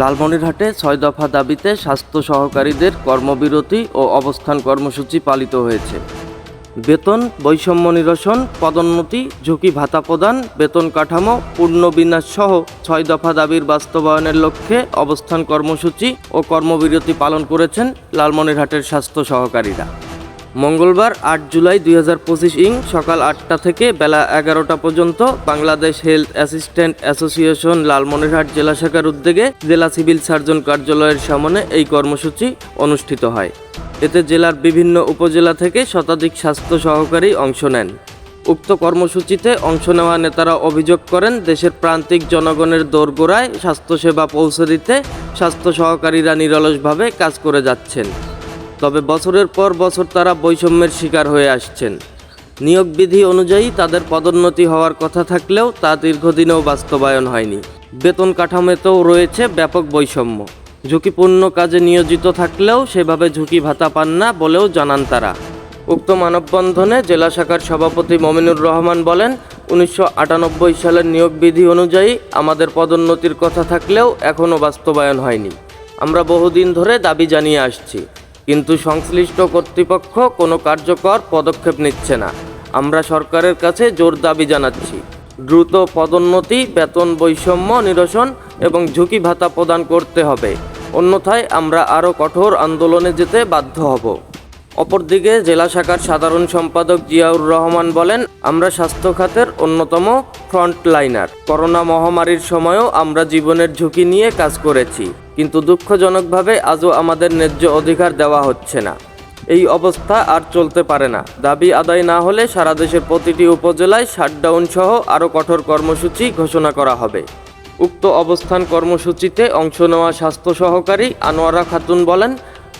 লালমনিরহাটে ছয় দফা দাবিতে স্বাস্থ্য সহকারীদের কর্মবিরতি ও অবস্থান কর্মসূচি পালিত হয়েছে। বেতন, বৈষম্য নিরসন, পদোন্নতি, ঝুঁকি ভাতা প্রদান, বেতন কাঠামো পূর্ণবিন্যাস সহ ছয় দফা দাবির বাস্তবায়নের লক্ষ্যে অবস্থান কর্মসূচি ও কর্মবিরতি পালন করেছেন লালমনিরহাটের স্বাস্থ্য সহকারীরা। মঙ্গলবার আট জুলাই দুই হাজার পঁচিশ ইং সকাল আটটা থেকে বেলা এগারোটা পর্যন্ত Bangladesh health assistant association Lalmonirhat জেলা শাখার উদ্যোগে জেলা সিভিল সার্জন কার্যালয়ের সামনে এই কর্মসূচি অনুষ্ঠিত হয়। এতে জেলার বিভিন্ন উপজেলা থেকে শতাধিক স্বাস্থ্য সহকারী অংশ নেন। উক্ত কর্মসূচিতে অংশ নেওয়া নেতারা অভিযোগ করেন, দেশের প্রান্তিক জনগণের দোরগোড়ায় স্বাস্থ্যসেবা পৌঁছে দিতে স্বাস্থ্য সহকারীরা নিরলসভাবে কাজ করে যাচ্ছেন। তবে বছরের পর বছর তারা বৈষম্যের শিকার হয়ে আসছেন। নিয়োগ বিধি অনুযায়ী তাদের পদোন্নতি হওয়ার কথা থাকলেও তা দীর্ঘদিনেও বাস্তবায়ন হয়নি। বেতন কাঠামোতেও রয়েছে ব্যাপক বৈষম্য। ঝুঁকিপূর্ণ কাজে নিয়োজিত থাকলেও সেভাবে ঝুঁকি ভাতা পান না বলেও জানান তারা। উক্ত মানববন্ধনে জেলা শাখার সভাপতি মমিনুর রহমান বলেন, উনিশশো আটানব্বই সালের নিয়োগ বিধি অনুযায়ী আমাদের পদোন্নতির কথা থাকলেও এখনও বাস্তবায়ন হয়নি। আমরা বহুদিন ধরে দাবি জানিয়ে আসছি। কিন্তু সংশ্লিষ্ট কর্তৃপক্ষ কোনো কার্যকর পদক্ষেপ নিচ্ছে না। আমরা সরকারের কাছে জোর দাবি জানাচ্ছি। দ্রুত পদোন্নতি, বেতন বৈষম্য নিরসন এবং ঝুঁকি ভাতা প্রদান করতে হবে। অন্যথায় আমরা আরও কঠোর আন্দোলনে যেতে বাধ্য হব। অপরদিকে জেলা শাখার সাধারণ সম্পাদক জিয়াউর রহমান বলেন, আমরা স্বাস্থ্য খাতের অন্যতম ফ্রন্টলাইনার। করোনা মহামারীর সময়ও আমরা জীবনের ঝুঁকি নিয়ে কাজ করেছি, কিন্তু দুঃখজনকভাবে আজও আমাদের ন্যায্য অধিকার দেওয়া হচ্ছে না। এই অবস্থা আর চলতে পারে না। দাবি আদায় না হলে সারা দেশের প্রতিটি উপজেলায় শাটডাউন সহ আরও কঠোর কর্মসূচি ঘোষণা করা হবে। উক্ত অবস্থান কর্মসূচিতে অংশ নেওয়া স্বাস্থ্য সহকারী আনোয়ারা খাতুন বলেন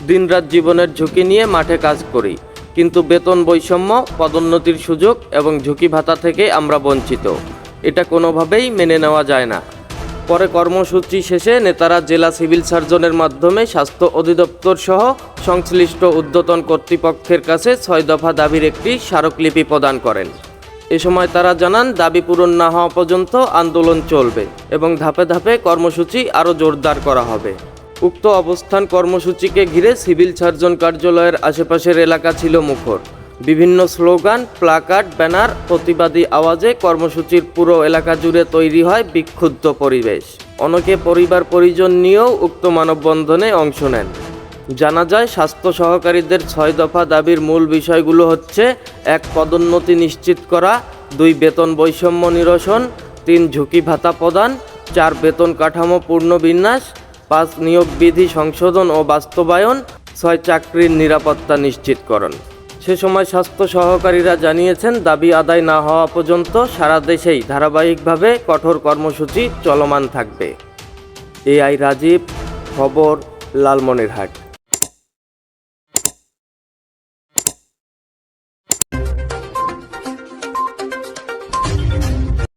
দিনরাত জীবনের ঝুঁকি নিয়ে মাঠে কাজ করি। কিন্তু বেতন বৈষম্য, পদোন্নতির সুযোগ এবং ঝুঁকি ভাতা থেকে আমরা বঞ্চিত। এটা কোনোভাবেই মেনে নেওয়া যায় না। পরে কর্মসূচি শেষে নেতারা জেলা সিভিল সার্জনের মাধ্যমে স্বাস্থ্য অধিদপ্তর সহ সংশ্লিষ্ট ঊর্ধ্বতন কর্তৃপক্ষের কাছে ছয় দফা দাবির একটি স্মারকলিপি প্রদান করেন। এ সময় তারা জানান, দাবি পূরণ না হওয়া পর্যন্ত আন্দোলন চলবে এবং ধাপে ধাপে কর্মসূচি আরও জোরদার করা হবে। উক্ত অবস্থান কর্মসূচিকে ঘিরে সিভিল সার্জন কার্যালয়ের আশেপাশের এলাকা ছিল মুখর। বিভিন্ন স্লোগান, প্লাকার্ড, ব্যানার, প্রতিবাদী আওয়াজে কর্মসূচির পুরো এলাকা জুড়ে তৈরি হয় বিক্ষুব্ধ পরিবেশ। অনেকে পরিবার পরিজন নিয়েও উক্ত মানববন্ধনে অংশ নেন। জানা যায়, স্বাস্থ্য সহকারীদের ছয় দফা দাবির মূল বিষয়গুলো হচ্ছে, এক পদোন্নতি নিশ্চিত করা, দুই বেতন বৈষম্য নিরসন, তিন ঝুঁকি ভাতা প্রদান, চার বেতন কাঠামো পূর্ণবিন্যাস পাঁচ নিয়োগ বিধি সংশোধন ও বাস্তবায়ন, ছয় চাকরির নিরাপত্তা নিশ্চিতকরণ। সে সময় স্বাস্থ্য সহকারীরা জানিয়েছেন, দাবি আদায় না হওয়া পর্যন্ত সারা দেশেই ধারাবাহিকভাবে কঠোর কর্মসূচি চলমান থাকবে। এআই রাজীব, খবর, লালমনিরহাট।